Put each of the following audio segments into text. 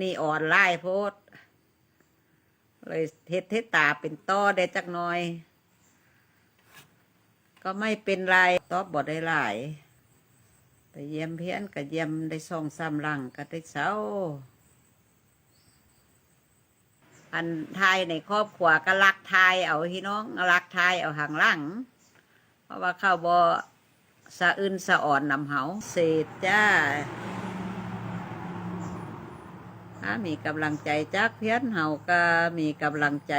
นี่อ่อนไล่โพด เลยเทศเทศตาเป็นต้อได้จักหน่อย ก็ไม่เป็นไรตอบบอได้หลายไปเยี่ยมเพี้ยนก็เยี่ยมได้สองสามหลังก็ได้เศร้าอันทายในครอบครัวก็รักทายเอาพี่น้องรักทายเอาหางหลังเพราะว่าเข้าบอสะอื่นสะอ่อนนำเหาเศษจ้า ถ้ามีกำลังใจจากเพี้ยนเฮาก็มีกำลังใจ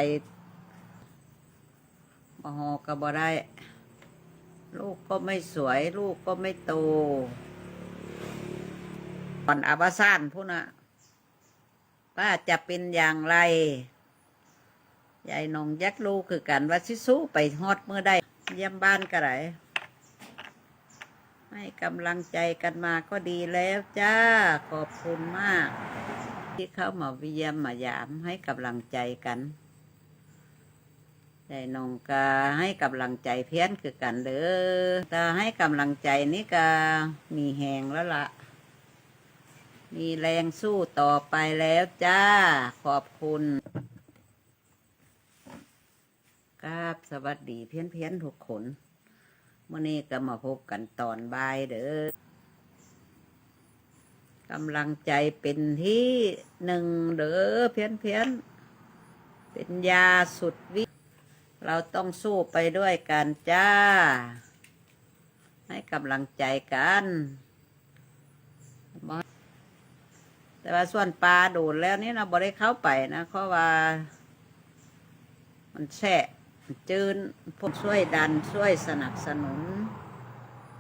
มหอก็บ่ได้ ลูกก็ไม่สวย ลูกก็ไม่โตก่อนอาบาซานพูนะว่าจะเป็นอย่างไรยายนองยักษ์ลูกคือกันว่าสิสู้ไปฮอดเมื่อได้เยี่ยมบ้านก็ไรให้กำลังใจกันมาก็ดีแล้วจ้า ขอบคุณมาก ที่เข้ามาเยี่ยมมายามให้กำลังใจกันยายนงก็ให้กำลังใจเพี้ยนคือกันเด้อแต่ให้กำลังใจนี่ก็มีแหงแล้วละ่ะ มีแรงสู้ต่อไปแล้วจ้า ขอบคุณครับสวัสดีเพี้ยนเพี้ยนทุกคนเมื่อนี้ก็มาพบกันตอนบ่ายเด้อ กำลังใจเป็นที่หนึ่งเด้อเพี้ยนเพี้ยนเป็นยาสุดวิเราต้องสู้ไปด้วยกันจ้า ให้กำลังใจกัน แต่ว่าส่วนปลาโดดแล้วนี่เราบ่ได้เข้าไปนะเพราะว่า มันแช่มันจืนพวกช่วยดันช่วยสนับสนุน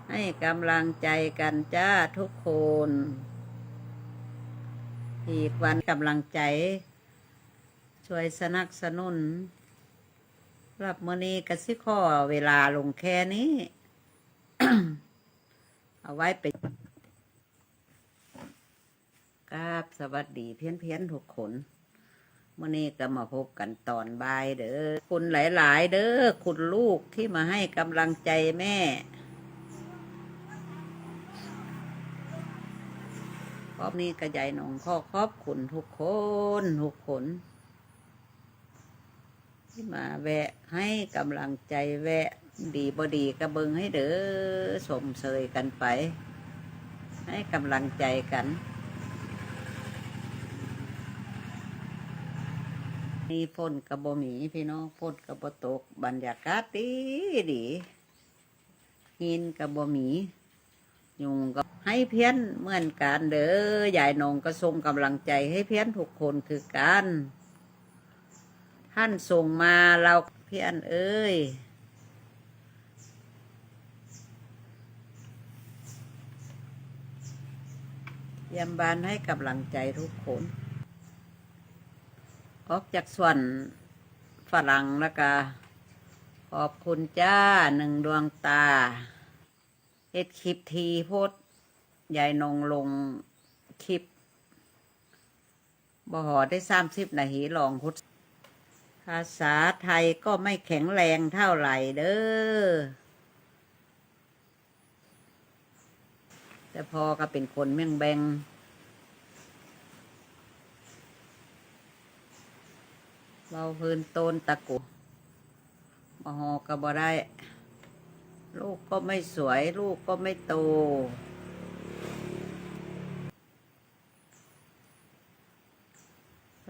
ให้กำลังใจกันจ้าทุกคน อีกวันกำลังใจ ช่วยสนับสนุนรับมือนี้กสิข้อเวลาลงแค่นี้ เอาไว้ไปกราบสวัสดีเพี้ยนเพี้ยนๆทุกคนมื่อนี้ก็มาพบกันตอนบ่ายเด้อคุณหลาย ๆ เด้อคุณลูกที่มาให้กำลังใจแม่ รอบนี้กระใหญ่หนองข้อขอบคุณทุกคนทุกคน ที่มาแวะให้กำลังใจแวะดีบดีกระเบิงให้เด้อสมเสยกันไป ให้กำลังใจกันนี่ฝนกระบหมีพี่น้องฝนกระบตกบรรยากาศดีดีหินกระบหมียุงก็ ให้เพี้ยนเหมือนกันเด้อยายนงก็ส่งกำลังใจให้เพี้ยนทุกคนคือกัน ท่านส่งมาเราเพี้ยนเอ้ยยี่ยมบานให้กำลังใจทุกคน ออกจากส่วนฝรั่งแล้วก็ขอบคุณจ้าหนึ่งดวงตาเฮ็ดคลิปทีโพด ยายนงลงคลิปบ่หอได้สามสิบนาทีลองพุทธภาษาไทยก็ไม่แข็งแรงเท่าไหร่เด้อ แต่พอก็เป็นคนเมี่ยงแบงเราพื้นต้นตะกุมหอก็บ่ได้ ลูกก็ไม่สวย ลูกก็ไม่โต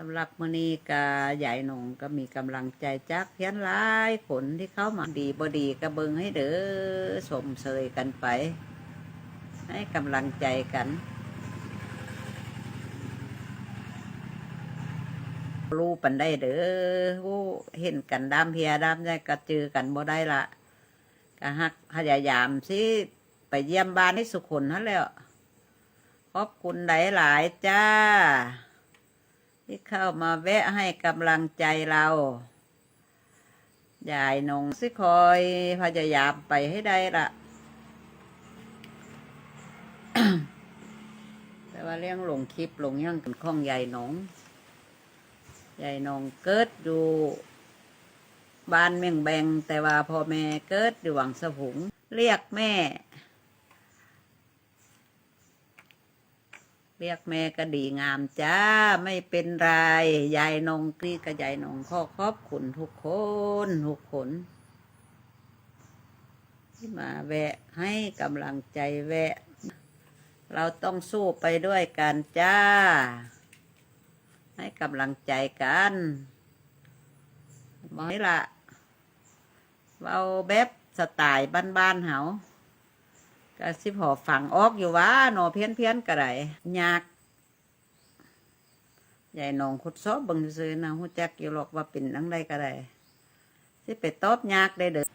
สำหรับมือนี้กาใหญ่หนงก็มีกำลังใจจากเพียนหลายผลที่เข้ามาดีบดีกระเบิงให้เด้อสมเสยกันไป ให้กำลังใจกัน รู้ปันได้เด้อเห็นกันดามเพียดามได้ก็เจือกันบ่ได้ละก็ฮักพยายามสิไปเยี่ยมบ้านให้สุขคนนั่นแล้วขอบคุณหลายๆจ้า ที่เข้ามาแวะให้กำลังใจเรายายนงสิคอยพยายามไปให้ได้ละแต่ว่าเรื่องลงคลิปลงย่างกันข้องยายนงยายนงเกิดอยู่บ้านเมียงแบงแต่ว่าพ่อแม่เกิดอยู่หวังสะพุง เรียกแม่ เรียกแม่ก็ดีงามจ้า ไม่เป็นไรยายนงกรีกับยายนงขอขอบคุณทุกคนทุกคน ที่มาแวะให้กำลังใจแวะ เราต้องสู้ไปด้วยกันจ้า ให้กำลังใจกันบอกให้ละเอาแบบสไตล์บ้านๆเฮา ก็สิพอฝังออกอยู่ว่าหนอเพี้ยนเพี้ยนกระไรยากใหญ่หนองขุดซอบบังซื้อนะหูจักอยู่หรอกว่าเป็นนังใดกระไรสิไปตอบยากได้เด้อ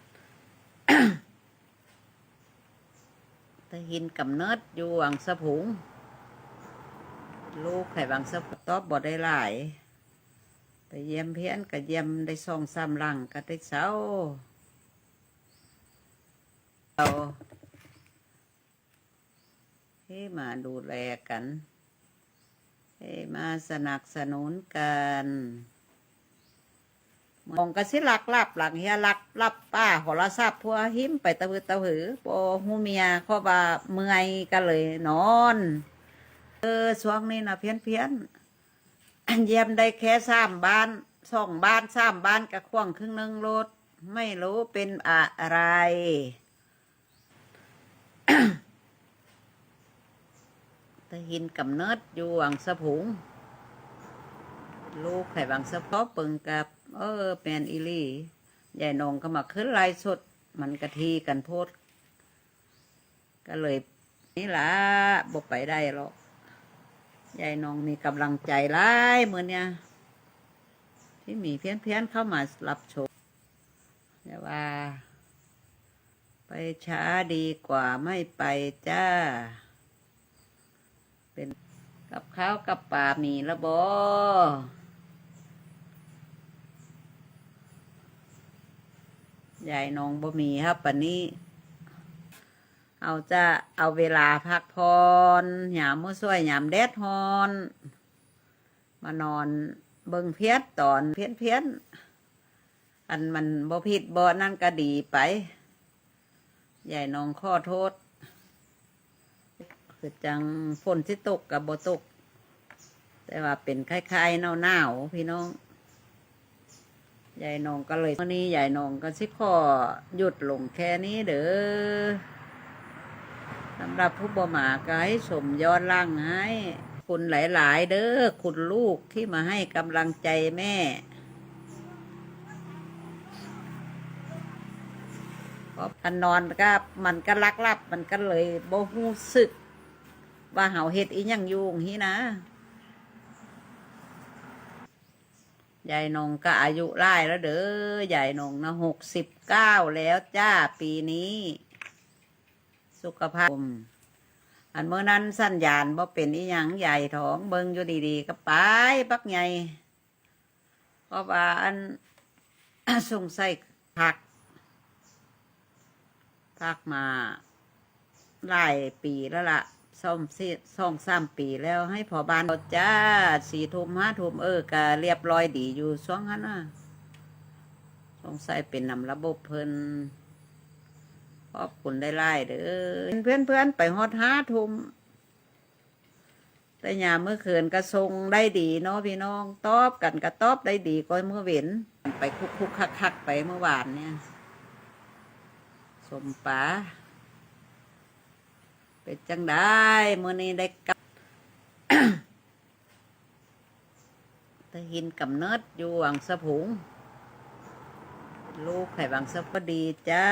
ต่หินกำเนิดอยู่วังสะพุงลูกไข่วังสะพุงตอบบ่ได้หลายแต่เยี่ยมเพี้ยนก็เยี่ยมได้สองสามหลังก็ได้เศร้าเรา ให้มาดูแลกันให้มาสนับสนุนกันมองกระสิลักลับหลังเฮียลักรับป้าโหราทราบพัวหิมไปตะพือตะหือโปหูเมียเขาว่าเมื่อยก็เลยนอน เออช่วงนี้นะเพี้ยนเพี้ยนเยี่ยมได้แค่สามบ้านสองบ้านสามบ้านกระควงครึ่งหนึ่งรถ ไม่รู้เป็นอะไร หินกำเนิดอยู่วังสะพุงลูกไข่วังสะพาะเปิงกับ เออแมนอีหลี่ยายนงก็มาขึ้นไลฟ์สดมันกะทีกันโพดก็เลยนี่ละบอกไปได้หรอกยายนงมีกำลังใจร้ายเหมือนเนี่ยที่มีเพี้ยนเพี้ยนเข้ามารับชมแต่ว่า ไปช้าดีกว่าไม่ไปจ้า เป็นกับข้าวกับปลามีละบอยายน้องบ่มีครับปันนี้ เอาจะเอาเวลาพักพรหยามมือช่วยหยามแดดฮอน มานอนเบิ่งเพียดตอนเพี้ยนเพี้ยนอันมันบ่ผิดบ่นั่นก็ดีไปยายน้องข้อโทษ คือจังฝนที่ตกกับบ่ตก แต่ว่าเป็นคล้ายๆหนาวๆพี่น้องยายนองก็เลยวันนี้ยายนองก็สิขอหยุดลงแค่นี้เด้อสำหรับผู้บ่หมาก็ให้สมยอดล่างให้คุณหลาย ๆ เด้อคุณลูกที่มาให้กำลังใจแม่พราะพันนอนก็มันก็ลักลับ มันก็เลยบ่รู้สึก ว่าเฮาเฮ็ดอีหยังอยู่ฮีนะยายนงก็อายุไล่แล้วเด้อยายนงนะหกสิบเก้าแล้วจ้าปีนี้ สุขภาพอันเมื่อนั้นสัญญาณบ่เป็นอีหยังใหญ่ท้องเบิงอยู่ดีๆก็ไปปักใหญ่เพราะว่าอันสงสัยผักพักมาหลายปีแล้วล่ะ ซ่อมซีซ่องสามปีแล้วให้พอบานจ้าสี่ทุ่มห้าทุ่มเออก็เรียบร้อยดีอยู่ช่วงนั้นนะสงสัยเป็นนำระบบเพิ่นขอบคุณได้ไล่เด้อเพื่อนเพื่อนๆไปฮอดห้าทุ่มแต่ยามเมื่อคืนก็ทรงได้ดีเนาะพี่น้องตอบกันก็ตอบได้ดีก็เมื่อเว้นไปคุกคุกคักคักไปเมื่อวานเนี่ย สมปลา เป็นจังได้มื่อนี้ได้กับตะหินกำเนิดอยู่วังสะพุง ลูกไข่วังสะพอดีจ้า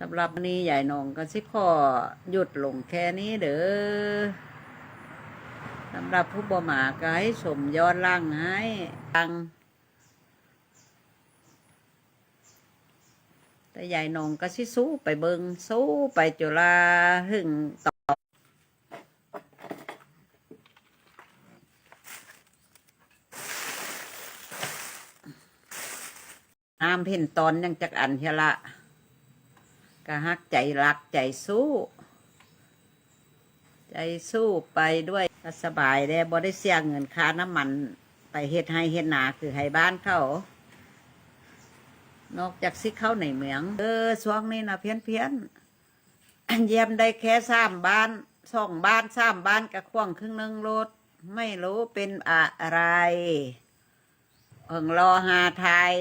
สำหรับนี้ใหญ่นองก็สิขอหยุดลงแค่นี้เด้อสำหรับผู้บ่มาก็ให้สมยอดล่างให้ตัง แต่ยายนงก็สิสู้ไปเบิงสู้ไปจุลาหึงต่อน้ำเพ่นตอนยังจักอันเฮละก็ฮักใจรักใจสู้ ใจสู้ไปด้วยก็สบายได้บ่ได้เสียเงินค่าน้ำมัน ไปเฮ็ดให้เฮ็ดนาคือให้บ้านเขา นอกจากสิเข้าในเมือง เออช่วงนี้นะเพี้ยนเพี้ยนเยี่ยมได้แค่สามบ้านสองบ้านสามบ้านกระควงครึ่งหนึงรถ ไม่รู้เป็นอะไรเอิงรอหาไทย